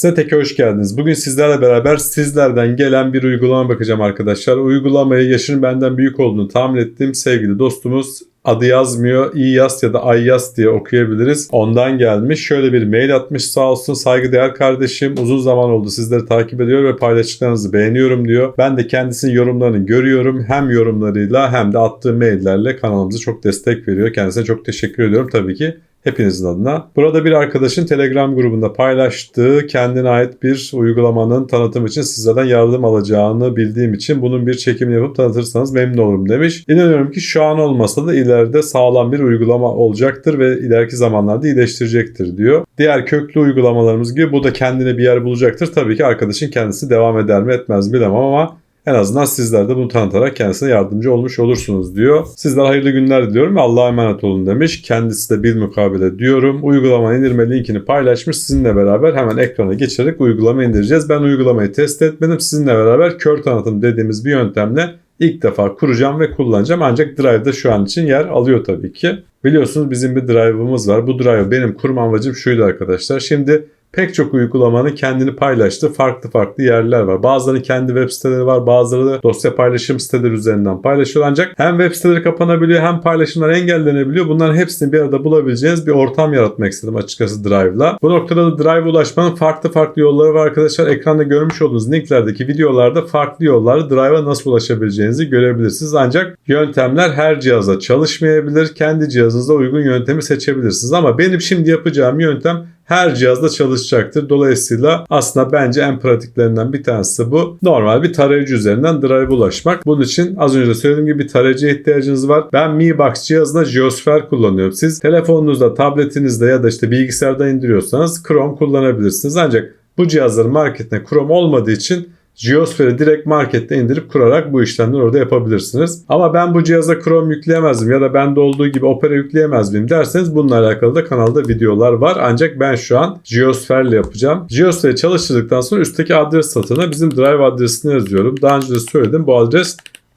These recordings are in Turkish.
Statek'e hoş geldiniz. Bugün sizlerle beraber sizlerden gelen bir uygulama bakacağım arkadaşlar. Uygulamayı yaşının benden büyük olduğunu tahmin ettiğim sevgili dostumuz adı yazmıyor. İyas ya da Ayyas diye okuyabiliriz. Ondan gelmiş. Şöyle bir mail atmış sağ olsun. Saygıdeğer kardeşim uzun zaman oldu sizleri takip ediyor ve paylaştıklarınızı beğeniyorum diyor. Ben de kendisinin yorumlarını görüyorum. Hem yorumlarıyla hem de attığı maillerle kanalımıza çok destek veriyor. Kendisine çok teşekkür ediyorum tabii ki hepinizin adına. Burada bir arkadaşın Telegram grubunda paylaştığı kendine ait bir uygulamanın tanıtım için sizlerden yardım alacağını bildiğim için bunun bir çekimini yapıp tanıtırsanız memnun olurum demiş. İnanıyorum ki şu an olmasa da ileride sağlam bir uygulama olacaktır ve ileriki zamanlarda iyileştirecektir diyor. Diğer köklü uygulamalarımız gibi bu da kendine bir yer bulacaktır. Tabii ki arkadaşın kendisi devam eder mi etmez mi bilemem ama en azından sizler de bunu tanıtarak kendisine yardımcı olmuş olursunuz diyor. Sizler hayırlı günler diliyorum ve Allah'a emanet olun demiş. Kendisi de bir mukabele diyorum. Uygulama indirme linkini paylaşmış. Sizinle beraber hemen ekrana geçerek uygulama indireceğiz. Ben uygulamayı test etmedim. Sizinle beraber kör tanıtım dediğimiz bir yöntemle ilk defa kuracağım ve kullanacağım. Ancak Drive'da şu an için yer alıyor tabii ki. Biliyorsunuz bizim bir Drive'ımız var. Bu Drive benim kurma amacım şuydu arkadaşlar. Şimdi pek çok uygulamanın kendini paylaştığı farklı farklı yerler var. Bazılarının kendi web siteleri var. Bazıları da dosya paylaşım siteleri üzerinden paylaşıyor. Ancak hem web siteleri kapanabiliyor hem paylaşımlar engellenebiliyor. Bunların hepsini bir arada bulabileceğiniz bir ortam yaratmak istedim açıkçası Drive'la. Bu noktada da Drive'a ulaşmanın farklı farklı yolları var arkadaşlar. Ekranda görmüş olduğunuz linklerdeki videolarda farklı yolları Drive'a nasıl ulaşabileceğinizi görebilirsiniz. Ancak yöntemler her cihazda çalışmayabilir. Kendi cihazınıza uygun yöntemi seçebilirsiniz. Ama benim şimdi yapacağım yöntem her cihazda çalışacaktır. Dolayısıyla aslında bence en pratiklerinden bir tanesi bu. Normal bir tarayıcı üzerinden Drive'a ulaşmak. Bunun için az önce söylediğim gibi bir tarayıcıya ihtiyacınız var. Ben Mi Box cihazında Geosphere kullanıyorum. Siz telefonunuzda, tabletinizde ya da işte bilgisayarda indiriyorsanız Chrome kullanabilirsiniz. Ancak bu cihazların marketine Chrome olmadığı için Geosphere'i direkt markette indirip kurarak bu işlemleri orada yapabilirsiniz. Ama ben bu cihaza Chrome yükleyemezdim ya da bende olduğu gibi Opera yükleyemez miyim derseniz bununla alakalı da kanalda videolar var. Ancak ben şu an Geosphere ile yapacağım. Geosphere'i çalıştırdıktan sonra üstteki adres satına bizim drive adresini yazıyorum. Daha önce de söyledim bu adres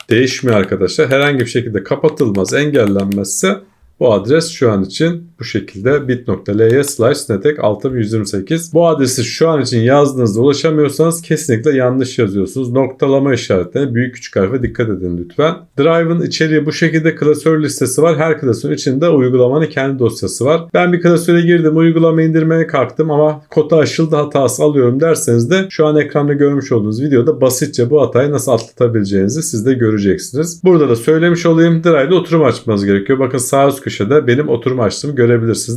değişmiyor arkadaşlar. Herhangi bir şekilde kapatılmaz, engellenmezse bu adres şu an için bu şekilde bit.ly slash netek 6128. Bu adresi şu an için yazdığınızda ulaşamıyorsanız kesinlikle yanlış yazıyorsunuz. Noktalama işaretlerine büyük küçük harfe dikkat edin lütfen. Drive'ın içeriği bu şekilde klasör listesi var. Her klasörün içinde uygulamanın kendi dosyası var. Ben bir klasöre girdim uygulama indirmeye kalktım ama kota aşıldı hatası alıyorum derseniz de şu an ekranda görmüş olduğunuz videoda basitçe bu hatayı nasıl atlatabileceğinizi siz de göreceksiniz. Burada da söylemiş olayım. Drive'da oturum açmanız gerekiyor. Bakın sağ üst köşede benim oturum açtığımı görebilirsiniz.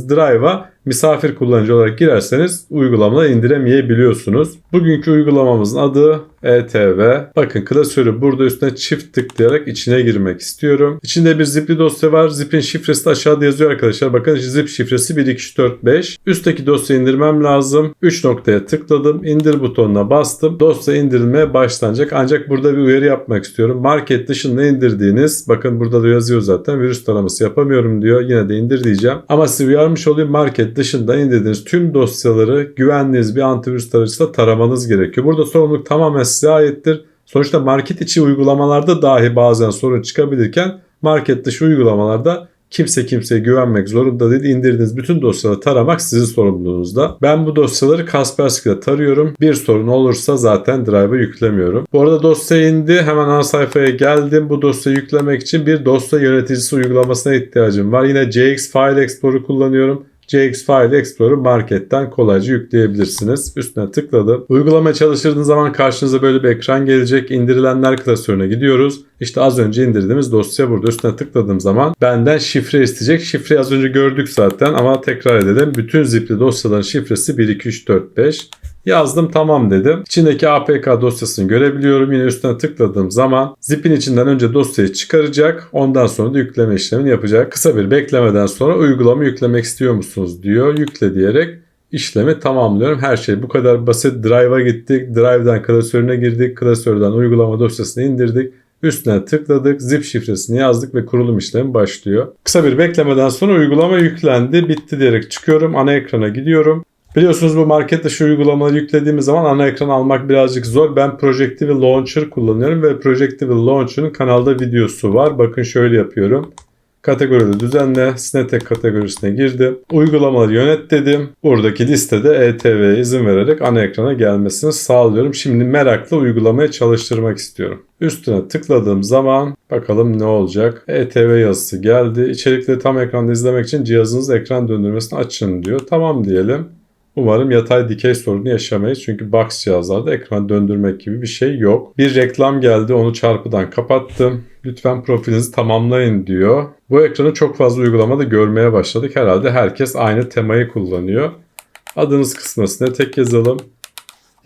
Drive'a misafir kullanıcı olarak girerseniz uygulamaları indiremeyebiliyorsunuz. Bugünkü uygulamamızın adı ETV. Bakın klasörü burada üstüne çift tıklayarak içine girmek istiyorum. İçinde bir zipli dosya var. Zipin şifresi de aşağıda yazıyor arkadaşlar. Bakın zip şifresi 12345. Üstteki dosyayı indirmem lazım. 3 noktaya tıkladım. İndir butonuna bastım. Dosya indirilmeye başlanacak. Ancak burada bir uyarı yapmak istiyorum. Market dışında indirdiğiniz bakın burada da yazıyor zaten virüs taraması yapamıyorum diyor. Yine de indir diyeceğim. Ama size uyarmış olayım market dışında indirdiğiniz tüm dosyaları güvenliğiniz bir antivirüs tarayıcısıyla taramanız gerekiyor. Burada sorumluluk tamamen size aittir. Sonuçta market içi uygulamalarda dahi bazen sorun çıkabilirken market dışı uygulamalarda kimse kimseye güvenmek zorunda değil. İndirdiğiniz bütün dosyaları taramak sizin sorumluluğunuzda. Ben bu dosyaları Kaspersky'de tarıyorum. Bir sorun olursa zaten Drive'a yüklemiyorum. Bu arada dosya indi. Hemen ana sayfaya geldim. Bu dosyayı yüklemek için bir dosya yöneticisi uygulamasına ihtiyacım var. Yine JX File Explorer'ı kullanıyorum. JX File Explorer'ı marketten kolayca yükleyebilirsiniz. Üstüne tıkladım. Uygulama çalıştırdığınız zaman karşınıza böyle bir ekran gelecek. İndirilenler klasörüne gidiyoruz. İşte az önce indirdiğimiz dosya burada. Üstüne tıkladığım zaman benden şifre isteyecek. Şifreyi az önce gördük zaten ama tekrar edelim. Bütün zipli dosyaların şifresi 1, 2, 3, 4, 5. Yazdım tamam dedim. İçindeki APK dosyasını görebiliyorum. Yine üstüne tıkladığım zaman zipin içinden önce dosyayı çıkaracak. Ondan sonra da yükleme işlemini yapacak. Kısa bir beklemeden sonra uygulama yüklemek istiyor musunuz diyor. Yükle diyerek işlemi tamamlıyorum. Her şey bu kadar basit. Drive'a gittik. Drive'dan klasörüne girdik. Klasörden uygulama dosyasını indirdik. Üstüne tıkladık, zip şifresini yazdık ve kurulum işlemi başlıyor. Kısa bir beklemeden sonra uygulama yüklendi, bitti diyerek çıkıyorum. Ana ekrana gidiyorum. Biliyorsunuz bu market dışı uygulamaları yüklediğimiz zaman ana ekran almak birazcık zor. Ben Projective Launcher kullanıyorum ve Projective Launcher'ın kanalda videosu var. Bakın şöyle yapıyorum. Kategoride düzenle. Sinetek kategorisine girdim. Uygulamaları yönet dedim. Buradaki listede ETV'ye izin vererek ana ekrana gelmesini sağlıyorum. Şimdi merakla uygulamaya çalıştırmak istiyorum. Üstüne tıkladığım zaman bakalım ne olacak. ETV yazısı geldi. İçerikleri tam ekranda izlemek için cihazınız ekran döndürmesini açın diyor. Tamam diyelim. Umarım yatay dikey sorunu yaşamayız. Çünkü box cihazlarda ekran döndürmek gibi bir şey yok. Bir reklam geldi onu çarpıdan kapattım. Lütfen profilinizi tamamlayın diyor. Bu ekranı çok fazla uygulamada görmeye başladık. Herhalde herkes aynı temayı kullanıyor. Adınız kısmına tek yazalım.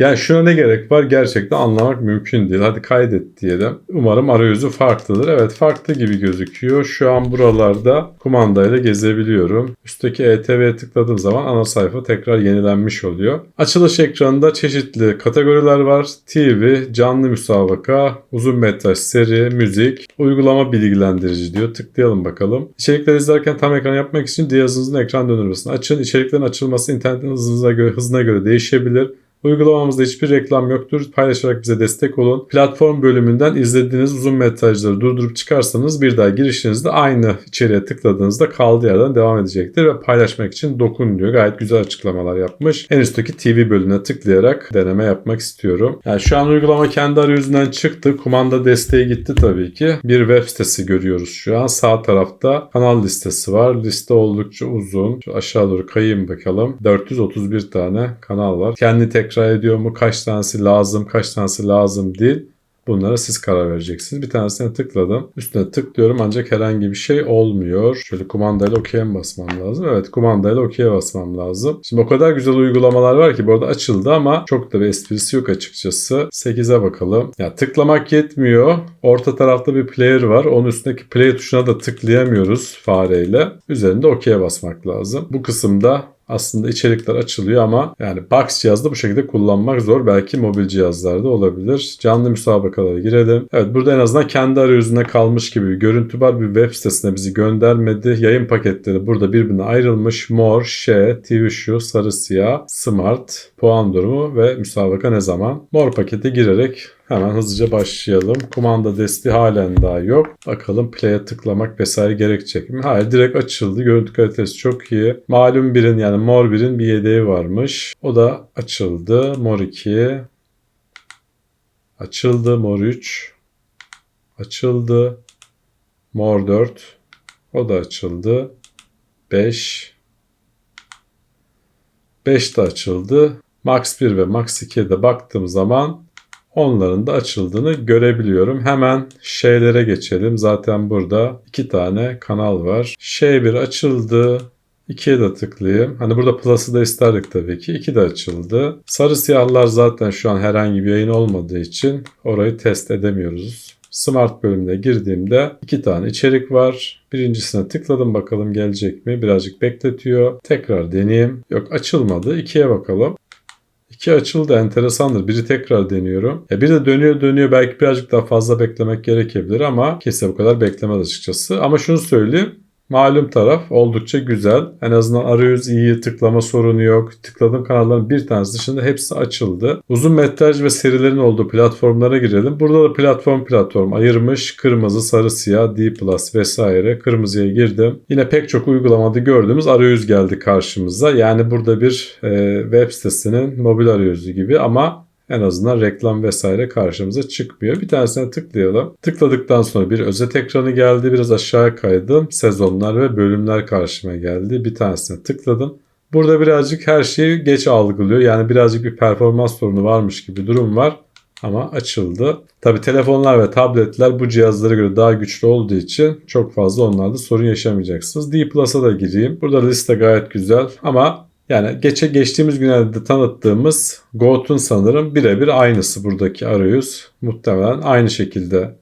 Yani şuna ne gerek var gerçekten anlamak mümkün değil. Hadi kaydet diyelim. Umarım arayüzü farklıdır. Evet farklı gibi gözüküyor. Şu an buralarda kumandayla gezebiliyorum. Üstteki ETV'ye tıkladığım zaman ana sayfa tekrar yenilenmiş oluyor. Açılış ekranında çeşitli kategoriler var. TV, canlı müsabaka, uzun metraj seri, müzik, uygulama bilgilendirici diyor. Tıklayalım bakalım. İçerikleri izlerken tam ekran yapmak için cihazınızın ekran döndürmesini açın. İçeriklerin açılması internetin hızına göre, hızına göre değişebilir. Uygulamamızda hiçbir reklam yoktur. Paylaşarak bize destek olun. Platform bölümünden izlediğiniz uzun metrajları durdurup çıkarsanız bir daha girişinizde aynı içeriğe tıkladığınızda kaldığı yerden devam edecektir ve paylaşmak için dokun diyor. Gayet güzel açıklamalar yapmış. En üstteki TV bölümüne tıklayarak deneme yapmak istiyorum. Yani şu an uygulama kendi arayüzünden çıktı. Kumanda desteği gitti tabii ki. Bir web sitesi görüyoruz şu an. Sağ tarafta kanal listesi var. Liste oldukça uzun. Şu aşağı doğru kayayım bakalım. 431 tane kanal var. Kendi tek tekrar ediyor mu? Kaç tanesi lazım, kaç tanesi lazım değil. Bunlara siz karar vereceksiniz. Bir tanesine tıkladım. Üstüne tıklıyorum ancak herhangi bir şey olmuyor. Şöyle kumandayla OK'ye basmam lazım? Evet kumandayla OK'ye basmam lazım. Şimdi o kadar güzel uygulamalar var ki bu arada açıldı ama çok da bir esprisi yok açıkçası. 8'e bakalım. Ya tıklamak yetmiyor. Orta tarafta bir player var. Onun üstündeki play tuşuna da tıklayamıyoruz fareyle. Üzerinde OK'ye basmak lazım. Bu kısımda aslında içerikler açılıyor ama yani box cihazda bu şekilde kullanmak zor. Belki mobil cihazlarda olabilir. Canlı müsabakalara girelim. Evet burada en azından kendi arayüzünde kalmış gibi bir görüntü var. Bir web sitesine bizi göndermedi. Yayın paketleri burada birbirine ayrılmış. Mor, Şe, TV Şu, Sarı Siyah, Smart, puan durumu ve müsabaka ne zaman? Mor pakete girerek Hemen hızlıca başlayalım. Kumanda desteği halen daha yok. Bakalım play'e tıklamak vesaire gerekecek mi? Hayır direkt açıldı. Görüntü kalitesi çok iyi. Malum birin yani mor birin bir yedeği varmış. O da açıldı. Mor 2. Açıldı. Mor 3. Açıldı. Mor 4. O da açıldı. 5. 5 de açıldı. Max 1 ve Max 2'ye de baktığım zaman onların da açıldığını görebiliyorum. Hemen şeylere geçelim. Zaten burada iki tane kanal var. Şey bir açıldı. 2'ye de tıklayayım. Hani burada plus'ı da isterdik tabii ki. 2 de açıldı. Sarı siyahlar zaten şu an herhangi bir yayın olmadığı için orayı test edemiyoruz. Smart bölümüne girdiğimde iki tane içerik var. Birincisine tıkladım bakalım gelecek mi? Birazcık bekletiyor. Tekrar deneyeyim. Yok açılmadı. İkiye bakalım. İki açıldı enteresandır. Biri tekrar deniyorum. E bir de dönüyor dönüyor belki birazcık daha fazla beklemek gerekebilir ama kesin bu kadar beklemez açıkçası. Ama şunu söyleyeyim. Malum taraf oldukça güzel. En azından arayüz iyi, tıklama sorunu yok. Tıkladığım kanalların bir tanesi dışında hepsi açıldı. Uzun metraj ve serilerin olduğu platformlara girelim. Burada da platform platform ayırmış. Kırmızı, sarı, siyah, D+, vesaire. Kırmızıya girdim. Yine pek çok uygulamada gördüğümüz arayüz geldi karşımıza. Yani burada bir e, web sitesinin mobil arayüzü gibi ama en azından reklam vesaire karşımıza çıkmıyor. Bir tanesine tıklayalım. Tıkladıktan sonra bir özet ekranı geldi. Biraz aşağı kaydım. Sezonlar ve bölümler karşıma geldi. Bir tanesine tıkladım. Burada birazcık her şeyi geç algılıyor. Yani birazcık bir performans sorunu varmış gibi durum var. Ama açıldı. Tabi telefonlar ve tabletler bu cihazlara göre daha güçlü olduğu için çok fazla onlarda sorun yaşamayacaksınız. D Plus'a da gireyim. Burada liste gayet güzel ama yani geçe geçtiğimiz günlerde tanıttığımız GoTo'nun sanırım birebir aynısı buradaki arayüz. Muhtemelen aynı şekilde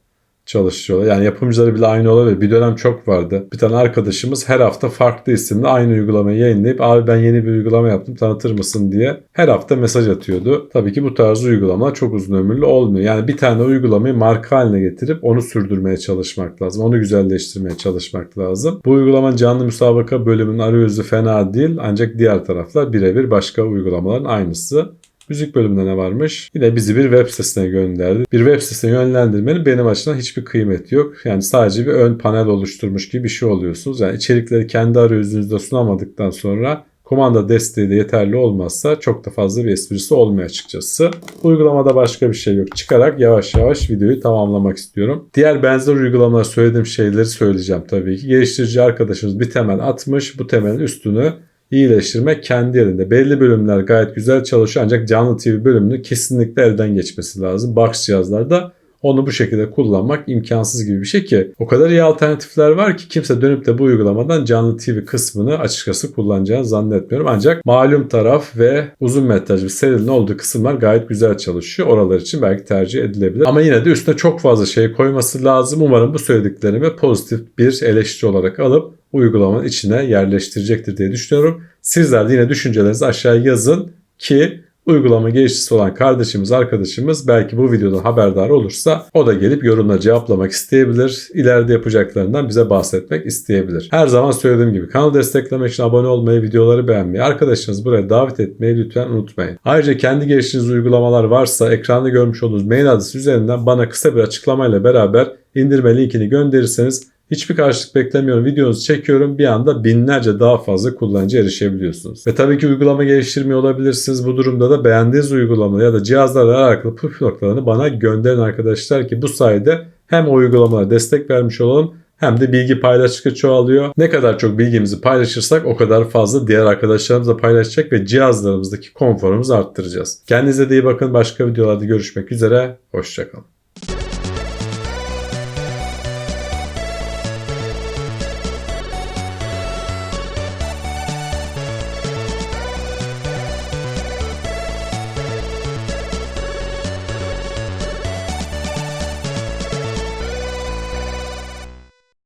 çalışıyorlar. Yani yapımcıları bile aynı olabilir. Bir dönem çok vardı. Bir tane arkadaşımız her hafta farklı isimle aynı uygulamayı yayınlayıp abi ben yeni bir uygulama yaptım tanıtır mısın diye her hafta mesaj atıyordu. Tabii ki bu tarz uygulama çok uzun ömürlü olmuyor. Yani bir tane uygulamayı marka haline getirip onu sürdürmeye çalışmak lazım. Onu güzelleştirmeye çalışmak lazım. Bu uygulamanın canlı müsabaka bölümünün arayüzü fena değil ancak diğer taraflar birebir başka uygulamaların aynısı. Müzik bölümünde ne varmış? Yine bizi bir web sitesine gönderdi. Bir web sitesine yönlendirmenin benim açımdan hiçbir kıymeti yok. Yani sadece bir ön panel oluşturmuş gibi bir şey oluyorsunuz. Yani içerikleri kendi arayüzünüzde sunamadıktan sonra kumanda desteği de yeterli olmazsa çok da fazla bir esprisi olmuyor açıkçası. Uygulamada başka bir şey yok. Çıkarak yavaş yavaş videoyu tamamlamak istiyorum. Diğer benzer uygulamalar söylediğim şeyleri söyleyeceğim tabii ki. Geliştirici arkadaşımız bir temel atmış. Bu temelin üstünü iyileştirmek kendi yerinde. Belli bölümler gayet güzel çalışıyor ancak canlı TV bölümünü kesinlikle elden geçmesi lazım. Box cihazlarda onu bu şekilde kullanmak imkansız gibi bir şey ki o kadar iyi alternatifler var ki kimse dönüp de bu uygulamadan canlı TV kısmını açıkçası kullanacağını zannetmiyorum. Ancak malum taraf ve uzun metraj bir serinin olduğu kısımlar gayet güzel çalışıyor. Oralar için belki tercih edilebilir. Ama yine de üstüne çok fazla şey koyması lazım. Umarım bu söylediklerimi pozitif bir eleştiri olarak alıp uygulamanın içine yerleştirecektir diye düşünüyorum. Sizler de yine düşüncelerinizi aşağıya yazın ki uygulama geliştiricisi olan kardeşimiz, arkadaşımız belki bu videodan haberdar olursa o da gelip yorumla cevaplamak isteyebilir. İleride yapacaklarından bize bahsetmek isteyebilir. Her zaman söylediğim gibi kanalı desteklemek için abone olmayı, videoları beğenmeyi, arkadaşlarınızı buraya davet etmeyi lütfen unutmayın. Ayrıca kendi geliştirdiğiniz uygulamalar varsa ekranda görmüş olduğunuz mail adresi üzerinden bana kısa bir açıklamayla beraber indirme linkini gönderirseniz Hiçbir karşılık beklemiyorum. Videonuzu çekiyorum. Bir anda binlerce daha fazla kullanıcı erişebiliyorsunuz. Ve tabii ki uygulama geliştirmiyor olabilirsiniz. Bu durumda da beğendiğiniz uygulama ya da cihazlarla alakalı püf noktalarını bana gönderin arkadaşlar ki bu sayede hem o uygulamalara destek vermiş olalım hem de bilgi paylaştıkça çoğalıyor. Ne kadar çok bilgimizi paylaşırsak o kadar fazla diğer arkadaşlarımızla paylaşacak ve cihazlarımızdaki konforumuzu arttıracağız. Kendinize de iyi bakın. Başka videolarda görüşmek üzere. Hoşçakalın.